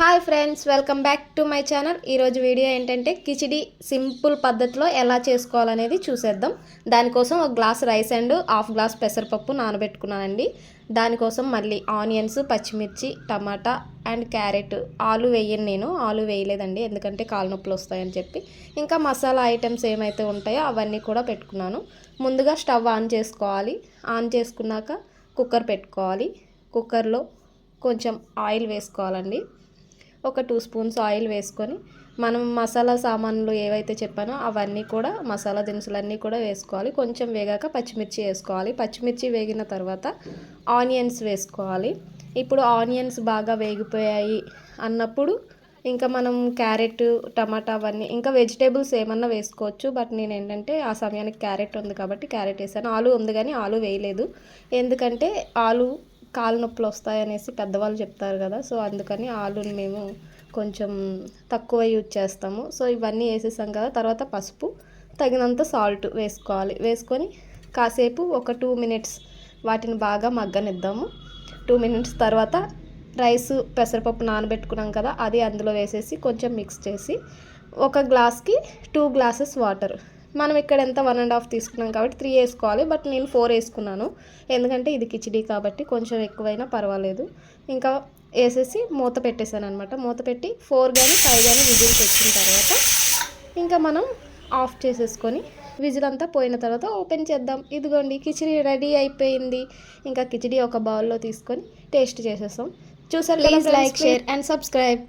Hi friends welcome back to my channel ఈరోజు video ఏంటంటే khichdi simple పద్ధతిలో ఎలా చేసుకోవాలనేది చూసేద్దాం. దానికోసం ఒక glass rice and half glass పెసరపప్పు నానబెట్టుకున్నానండి. దానికోసం మళ్ళీ ఆనియన్స్ పచ్చిమిర్చి టమాటా అండ్ క్యారెట్. ఆలు వేయను నేను ఆలు వేయలేదండి ఎందుకంటే కాలు నొప్పులు వస్తాయని చెప్పి. ఇంకా మసాలా ఐటమ్స్ ఏమైతే ఉంటాయో అవన్నీ కూడా పెట్టుకున్నాను. ముందుగా స్టవ్ ఆన్ చేసుకోవాలి. ఆన్ చేసుకున్నాక కుక్కర్ పెట్టుకోవాలి. కుక్కర్లో కొంచెం ఆయిల్ వేసుకోవాలండి. ఒక టూ స్పూన్స్ ఆయిల్ వేసుకొని మనం మసాలా సామాన్లు ఏవైతే చెప్పానో అవన్నీ కూడా మసాలా దినుసులన్నీ కూడా వేసుకోవాలి. కొంచెం వేగాక పచ్చిమిర్చి వేసుకోవాలి. పచ్చిమిర్చి వేగిన తర్వాత ఆనియన్స్ వేసుకోవాలి. ఇప్పుడు ఆనియన్స్ బాగా వేగిపోయాయి అన్నప్పుడు ఇంకా మనం క్యారెట్ టమాటా అవన్నీ ఇంకా వెజిటేబుల్స్ ఏమన్నా వేసుకోవచ్చు. బట్ నేను ఏంటంటే ఆ సమయానికి క్యారెట్ ఉంది కాబట్టి క్యారెట్ వేసాను. ఆలు ఉంది కానీ ఆలు వేయలేదు. ఎందుకంటే ఆలు కాలు నొప్పులు వస్తాయనేసి పెద్దవాళ్ళు చెప్తారు కదా సో అందుకని ఆలుని మేము కొంచెం తక్కువ యూజ్ చేస్తాము. సో ఇవన్నీ వేసేసాం కదా తర్వాత పసుపు తగినంత సాల్ట్ వేసుకోవాలి. వేసుకొని కాసేపు ఒక టూ మినిట్స్ వాటిని బాగా మగ్గనిద్దాము. టూ మినిట్స్ తర్వాత రైస్ పెసరపప్పు నానబెట్టుకున్నాం కదా అది అందులో వేసేసి కొంచెం మిక్స్ చేసి ఒక గ్లాస్కి టూ గ్లాసెస్ వాటర్ మనం ఇక్కడ ఎంత వన్ అండ్ హాఫ్ తీసుకున్నాం కాబట్టి త్రీ వేసుకోవాలి బట్ నేను ఫోర్ వేసుకున్నాను. ఎందుకంటే ఇది కిచిడి కాబట్టి కొంచెం ఎక్కువైనా పర్వాలేదు. ఇంకా వేసేసి మూత పెట్టేశాను అనమాట మూత పెట్టి ఫోర్ కానీ ఫైవ్ కానీ విజిల్స్ వచ్చిన తర్వాత ఇంకా మనం ఆఫ్ చేసేసుకొని విజిల్ అంతా పోయిన తర్వాత ఓపెన్ చేద్దాం. ఇదిగోండి కిచిడి రెడీ అయిపోయింది. ఇంకా కిచిడి ఒక బౌల్లో తీసుకొని టేస్ట్ చేసేస్తాం. చూసారు please like share and subscribe